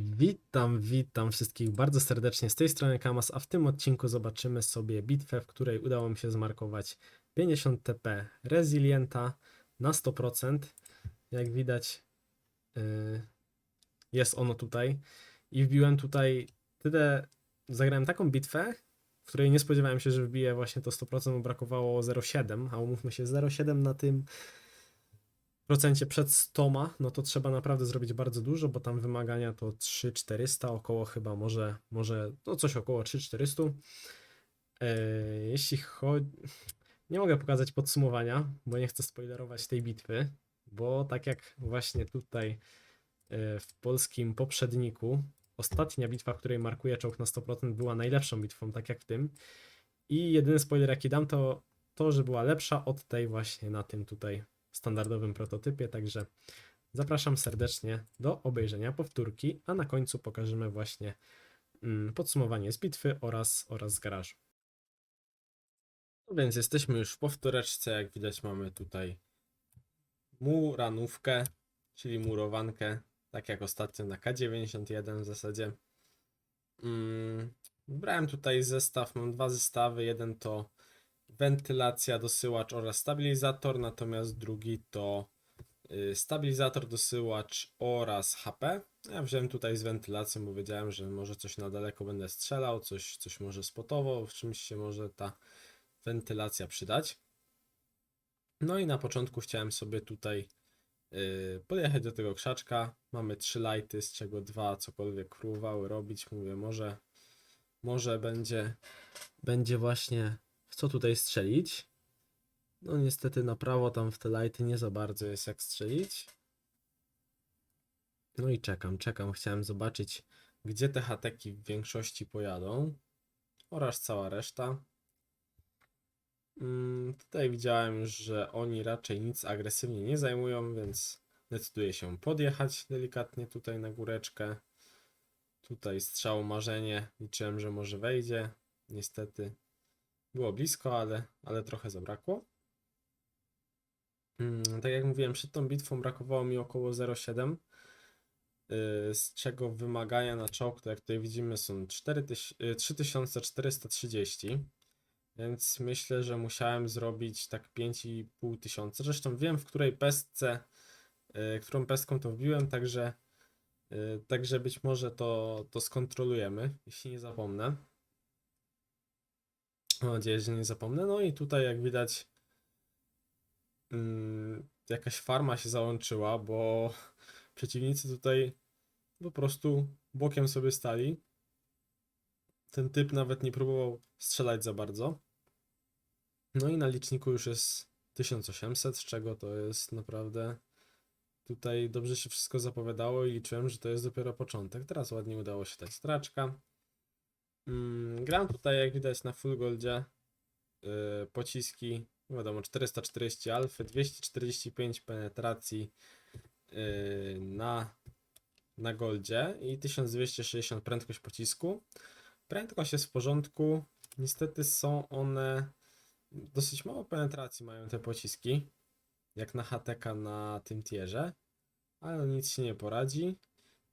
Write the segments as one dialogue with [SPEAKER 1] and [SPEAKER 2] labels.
[SPEAKER 1] Witam, witam wszystkich bardzo serdecznie. Z tej strony Kamas, a w tym odcinku zobaczymy sobie bitwę, w której udało mi się zmarkować 50 TP Resilienta na 100%. Jak widać yy, jest ono tutaj. I wbiłem tutaj tyle, zagrałem taką bitwę, w której nie spodziewałem się, że wbiję właśnie to 100%, bo brakowało 0,7, a umówmy się 0,7 na tym procencie przed 100, no to trzeba naprawdę zrobić bardzo dużo, bo tam wymagania to 3400, około chyba może, może no coś około 3400. Eee, jeśli chodzi... Nie mogę pokazać podsumowania, bo nie chcę spoilerować tej bitwy, bo tak jak właśnie tutaj e, w polskim poprzedniku, ostatnia bitwa, w której markuję czołg na 100% była najlepszą bitwą, tak jak w tym. I jedyny spoiler jaki dam to to, że była lepsza od tej właśnie na tym tutaj standardowym prototypie, także zapraszam serdecznie do obejrzenia powtórki, a na końcu pokażemy właśnie mm, podsumowanie z bitwy oraz, oraz z garażu. No więc jesteśmy już w powtóreczce, jak widać mamy tutaj muranówkę, czyli murowankę, tak jak ostatnio na K91 w zasadzie. Mm, Wybrałem tutaj zestaw, mam dwa zestawy, jeden to wentylacja, dosyłacz oraz stabilizator, natomiast drugi to y, stabilizator, dosyłacz oraz HP. Ja wziąłem tutaj z wentylacją, bo wiedziałem, że może coś na daleko będę strzelał, coś, coś może spotowo, w czymś się może ta wentylacja przydać. No i na początku chciałem sobie tutaj y, podjechać do tego krzaczka. Mamy trzy lighty, z czego dwa cokolwiek próbowały robić. Mówię, może, może będzie, będzie właśnie co tutaj strzelić. No niestety na prawo tam w te lighty nie za bardzo jest jak strzelić. No i czekam, czekam. Chciałem zobaczyć, gdzie te hateki w większości pojadą. Oraz cała reszta. Mm, tutaj widziałem że oni raczej nic agresywnie nie zajmują, więc decyduję się podjechać delikatnie tutaj na góreczkę. Tutaj strzał marzenie. Liczyłem, że może wejdzie. Niestety było blisko, ale, ale trochę zabrakło. Mm, Tak jak mówiłem, przed tą bitwą brakowało mi około 0,7, yy, z czego wymagania na czołg, to jak tutaj widzimy, są 4000 yy, 3430, więc myślę, że musiałem zrobić tak 5,5 tysiąca. Zresztą wiem, w której pestce, yy, którą pestką to wbiłem, także, także być może to, to skontrolujemy, jeśli nie zapomnę. Mam nadzieję, że nie zapomnę. No i tutaj jak widać mm, jakaś farma się załączyła, bo przeciwnicy tutaj po prostu bokiem sobie stali. Ten typ nawet nie próbował strzelać za bardzo. No i na liczniku już jest 1800, z czego to jest naprawdę tutaj dobrze się wszystko zapowiadało i liczyłem, że to jest dopiero początek. Teraz ładnie udało się dać straczka. Mm, gram tutaj, jak widać, na full goldzie. Yy, pociski, no wiadomo, 440 alfy, 245 penetracji yy, na, na goldzie i 1260 prędkość pocisku. Prędkość jest w porządku. Niestety są one dosyć mało penetracji mają te pociski, jak na HTK na tym tierze, ale nic się nie poradzi.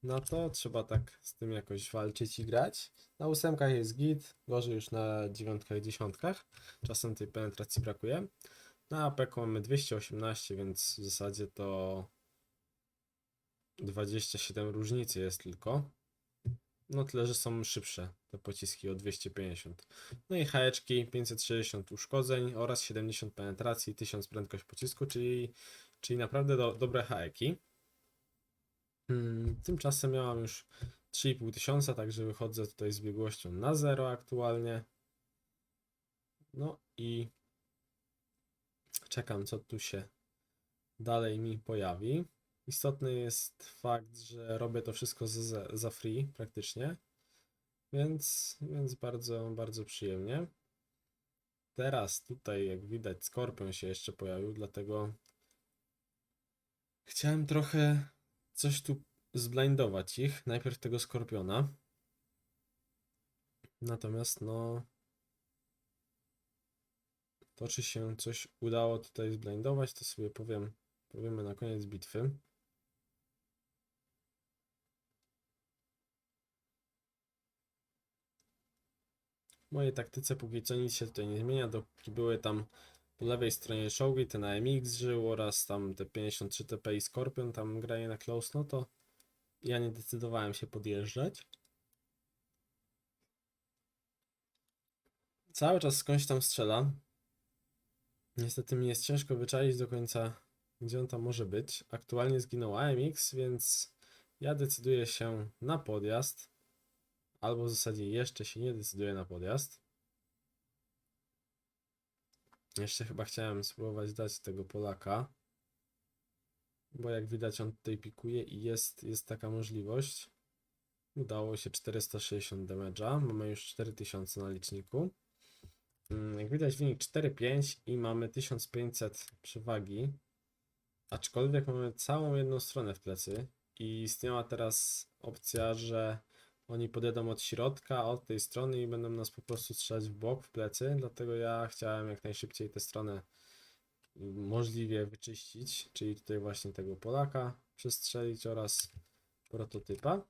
[SPEAKER 1] No to trzeba tak z tym jakoś walczyć i grać. Na ósemkach jest git, gorzej już na dziewiątkach, dziesiątkach. Czasem tej penetracji brakuje. Na APK mamy 218, więc w zasadzie to 27 różnicy jest tylko. No tyle, że są szybsze te pociski o 250. No i haeczki 560 uszkodzeń oraz 70 penetracji, 1000 prędkość pocisku, czyli, czyli naprawdę do, dobre haeki. Hmm, Tymczasem miałam już 3,5 tysiąca, także wychodzę tutaj z biegłością na 0 aktualnie. No i czekam, co tu się dalej mi pojawi. Istotny jest fakt, że robię to wszystko za, za free praktycznie, więc, więc bardzo, bardzo przyjemnie. Teraz tutaj, jak widać, Skorpion się jeszcze pojawił, dlatego chciałem trochę coś tu zblindować ich. Najpierw tego skorpiona. Natomiast no. To czy się coś udało tutaj zblindować, to sobie powiem. Powiemy na koniec bitwy. mojej taktyce póki co nic się tutaj nie zmienia, dopóki były tam po lewej stronie czołgi, ten AMX żył oraz tam te 53 TP i Scorpion tam graje na close, no to ja nie decydowałem się podjeżdżać. Cały czas skądś tam strzela. Niestety mi jest ciężko wyczaić do końca, gdzie on tam może być. Aktualnie zginął AMX, więc ja decyduję się na podjazd. Albo w zasadzie jeszcze się nie decyduję na podjazd. Jeszcze chyba chciałem spróbować dać tego Polaka. Bo jak widać on tutaj pikuje i jest, jest taka możliwość. Udało się 460 damage'a. Mamy już 4000 na liczniku. Mm, Jak widać wynik 4-5 i mamy 1500 przewagi. Aczkolwiek mamy całą jedną stronę w plecy i istniała teraz opcja, że oni podjadą od środka, od tej strony i będą nas po prostu strzelać w bok, w plecy, dlatego ja chciałem jak najszybciej tę stronę możliwie wyczyścić, czyli tutaj właśnie tego Polaka przestrzelić oraz prototypa.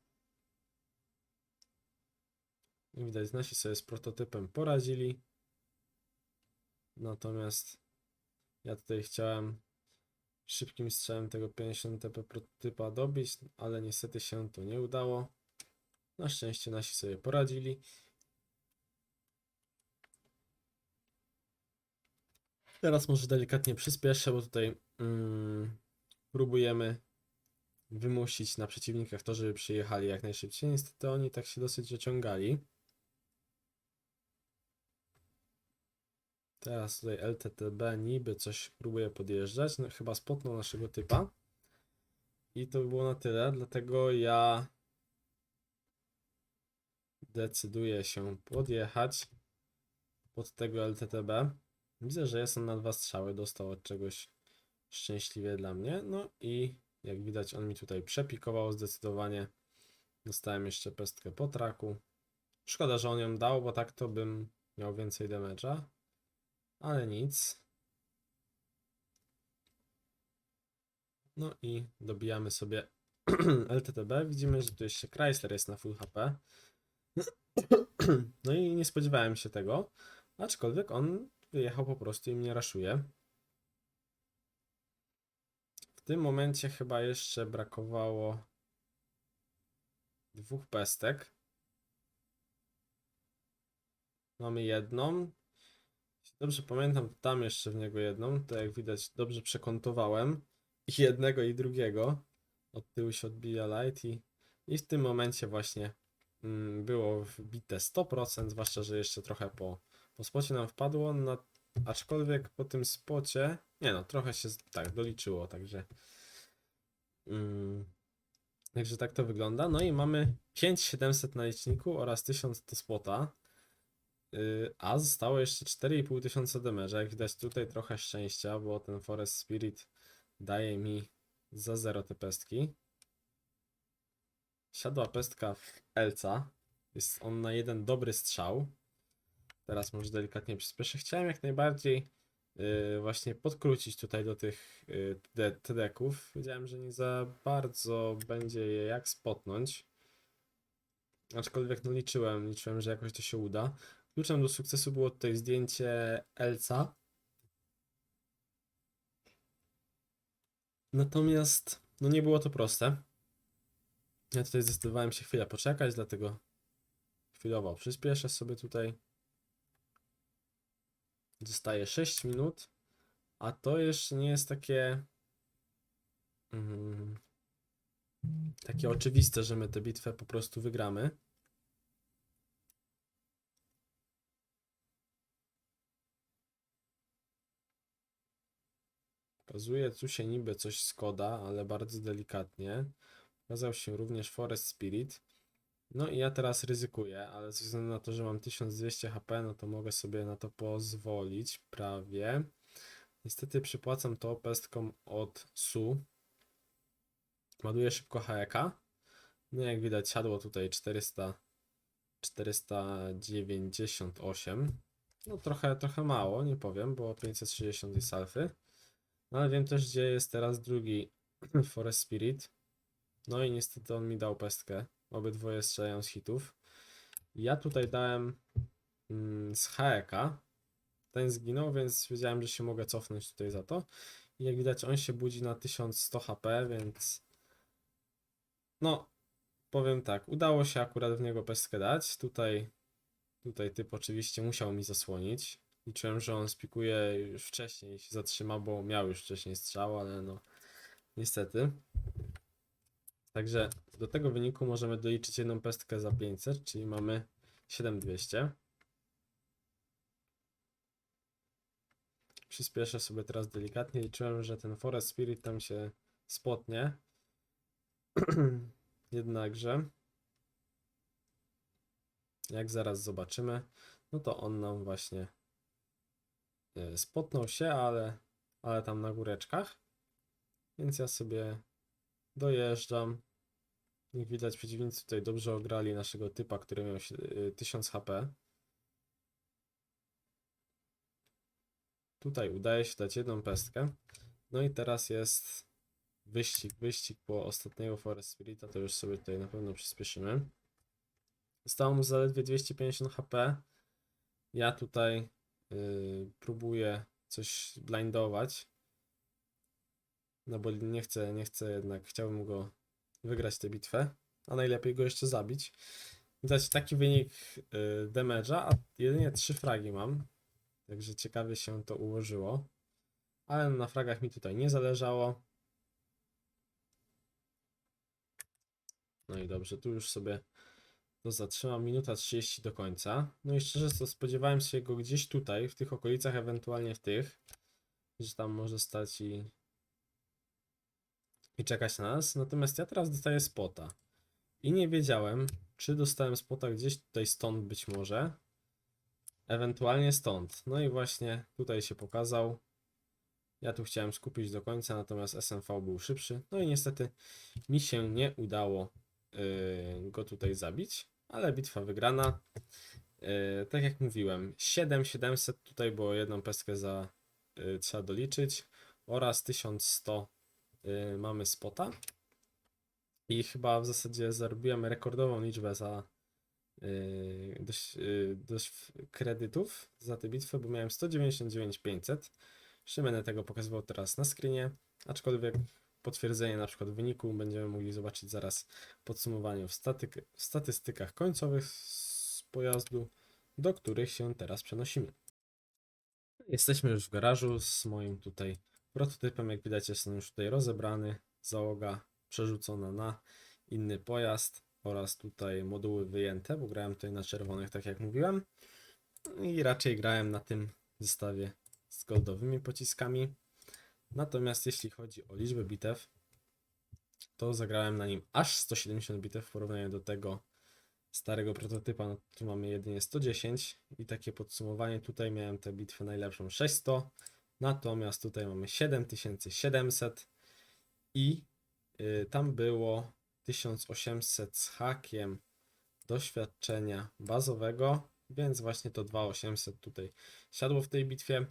[SPEAKER 1] Jak widać, nasi sobie z prototypem poradzili. Natomiast ja tutaj chciałem szybkim strzałem tego 50 TP prototypa dobić, ale niestety się to nie udało. Na szczęście nasi sobie poradzili. Teraz może delikatnie przyspieszę, bo tutaj mm, próbujemy wymusić na przeciwnikach to, żeby przyjechali jak najszybciej. Niestety oni tak się dosyć ociągali. Teraz tutaj LTTB niby coś próbuje podjeżdżać. No, chyba spotnął naszego typa. I to by było na tyle, dlatego ja decyduję się podjechać pod tego LTTB. Widzę, że jest on na dwa strzały, dostał od czegoś szczęśliwie dla mnie. No i jak widać on mi tutaj przepikował zdecydowanie. Dostałem jeszcze pestkę po traku. Szkoda, że on ją dał, bo tak to bym miał więcej damage'a. Ale nic. No i dobijamy sobie LTTB. Widzimy, że tu jeszcze Chrysler jest na full HP. No i nie spodziewałem się tego. Aczkolwiek on wyjechał po prostu i mnie raszuje. W tym momencie chyba jeszcze brakowało dwóch pestek. Mamy jedną. Dobrze pamiętam, tam jeszcze w niego jedną. To jak widać, dobrze przekątowałem i jednego i drugiego. Od tyłu się odbija light i, i w tym momencie właśnie było wbite 100%, zwłaszcza, że jeszcze trochę po, po spocie nam wpadło, na, aczkolwiek po tym spocie, nie no, trochę się tak doliczyło, także mm, także tak to wygląda. No i mamy 5700 na liczniku oraz 1000 do spota. Yy, A zostało jeszcze 4,5 tysiąca damage'a. Jak widać tutaj trochę szczęścia, bo ten Forest Spirit daje mi za 0 te pestki. Siadła pestka w Elca. Jest on na jeden dobry strzał. Teraz może delikatnie przyspieszę. Chciałem jak najbardziej yy, właśnie podkrócić tutaj do tych yy, TD- TD-ków. Wiedziałem, że nie za bardzo będzie je jak spotnąć. Aczkolwiek no liczyłem, liczyłem, że jakoś to się uda. Kluczem do sukcesu było tutaj zdjęcie Elca. Natomiast no nie było to proste. Ja tutaj zdecydowałem się chwilę poczekać, dlatego chwilowo przyspieszę sobie tutaj. Zostaje 6 minut, a to jeszcze nie jest takie mm, takie oczywiste, że my tę bitwę po prostu wygramy. Pokazuje tu się niby coś Skoda, ale bardzo delikatnie. Pokazał się również Forest Spirit. No i ja teraz ryzykuję, ale ze względu na to, że mam 1200 HP, no to mogę sobie na to pozwolić prawie. Niestety przypłacam to pestką od SU. Ładuję szybko HEK. No jak widać siadło tutaj 400, 498. No trochę, trochę mało, nie powiem, bo 560 jest alfy. No ale wiem też, gdzie jest teraz drugi Forest Spirit. No i niestety on mi dał pestkę. Obydwoje strzelają z hitów. Ja tutaj dałem mm, z HEK. Ten zginął, więc wiedziałem, że się mogę cofnąć tutaj za to. I jak widać, on się budzi na 1100 HP, więc no, powiem tak, udało się akurat w niego pestkę dać. Tutaj, tutaj typ oczywiście musiał mi zasłonić. Liczyłem, że on spikuje już wcześniej i się zatrzyma, bo miał już wcześniej strzał, ale no, niestety. Także do tego wyniku możemy doliczyć jedną pestkę za 500, czyli mamy 7200. Przyspieszę sobie teraz delikatnie. Liczyłem, że ten Forest Spirit tam się spotnie. Jednakże, jak zaraz zobaczymy, no to on nam właśnie e, spotnął się, ale, ale tam na góreczkach. Więc ja sobie dojeżdżam. Jak widać, przeciwnicy tutaj dobrze ograli naszego typa, który miał się- y, 1000 HP. Tutaj udaje się dać jedną pestkę. No i teraz jest wyścig, wyścig po ostatniego Forest Spirita, to już sobie tutaj na pewno przyspieszymy. Zostało mu zaledwie 250 HP. Ja tutaj y, próbuję coś blindować. No bo nie chcę, nie chcę jednak, chciałbym go wygrać tę bitwę, a najlepiej go jeszcze zabić. Dać taki wynik y, damage'a, a jedynie 3 fragi mam. Także ciekawie się to ułożyło. Ale na fragach mi tutaj nie zależało. No i dobrze, tu już sobie to zatrzymam. Minuta 30 do końca. No i szczerze to spodziewałem się go gdzieś tutaj, w tych okolicach, ewentualnie w tych. Że tam może stać i, i czekać na nas. Natomiast ja teraz dostaję spota. I nie wiedziałem, czy dostałem spota gdzieś tutaj stąd być może. Ewentualnie stąd. No i właśnie tutaj się pokazał. Ja tu chciałem skupić do końca, natomiast SMV był szybszy. No i niestety mi się nie udało yy, go tutaj zabić, ale bitwa wygrana. Yy, tak jak mówiłem, 7700 tutaj było jedną pestkę za yy, trzeba doliczyć oraz 1100 yy, mamy spota. I chyba w zasadzie zarobiłem rekordową liczbę za yy, dość, yy, dość kredytów za tę bitwę, bo miałem 199 500. Jeszcze będę tego pokazywał teraz na screenie, aczkolwiek potwierdzenie na przykład wyniku będziemy mogli zobaczyć zaraz w podsumowaniu w, statyk, w statystykach końcowych z pojazdu, do których się teraz przenosimy. Jesteśmy już w garażu z moim tutaj prototypem, jak widać jest on już tutaj rozebrany, załoga przerzucona na inny pojazd oraz tutaj moduły wyjęte, bo grałem tutaj na czerwonych, tak jak mówiłem. I raczej grałem na tym zestawie z goldowymi pociskami. Natomiast jeśli chodzi o liczbę bitew, to zagrałem na nim aż 170 bitew w porównaniu do tego starego prototypa, no tu mamy jedynie 110 i takie podsumowanie, tutaj miałem tę bitwę najlepszą. 600, natomiast tutaj mamy 7700 i y, tam było 1800 z hakiem doświadczenia bazowego, więc właśnie to 2800 tutaj siadło w tej bitwie.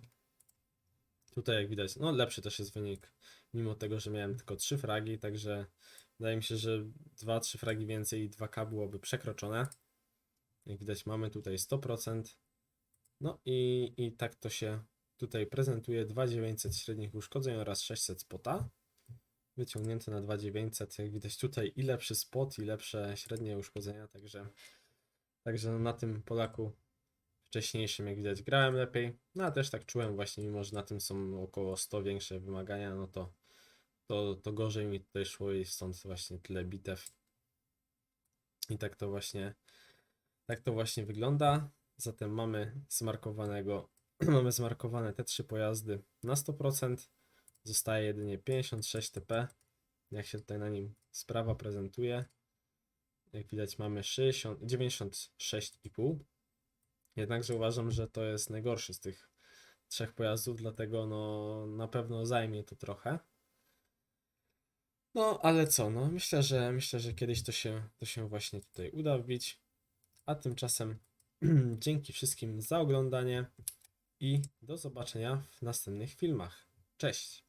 [SPEAKER 1] Tutaj jak widać, no lepszy też jest wynik, mimo tego, że miałem tylko 3 fragi, także wydaje mi się, że 2-3 fragi więcej i 2K byłoby przekroczone. Jak widać mamy tutaj 100%. No i, i tak to się tutaj prezentuje, 2900 średnich uszkodzeń oraz 600 spota. Wyciągnięte na 2900, jak widać tutaj i lepszy spot, i lepsze średnie uszkodzenia, także, także no na tym Polaku wcześniejszym, jak widać, grałem lepiej. No a też tak czułem właśnie, mimo że na tym są około 100 większe wymagania, no to, to, to gorzej mi tutaj szło i stąd właśnie tyle bitew. I tak to właśnie, tak to właśnie wygląda. Zatem mamy zmarkowanego, mamy zmarkowane te trzy pojazdy na 100%. Zostaje jedynie 56 TP. Jak się tutaj na nim sprawa prezentuje. Jak widać mamy 60, 96,5. Jednakże uważam, że to jest najgorszy z tych trzech pojazdów, dlatego no na pewno zajmie to trochę. No, ale co, no myślę, że myślę, że kiedyś to się, to się właśnie tutaj uda wbić. A tymczasem dzięki wszystkim za oglądanie i do zobaczenia w następnych filmach. Cześć!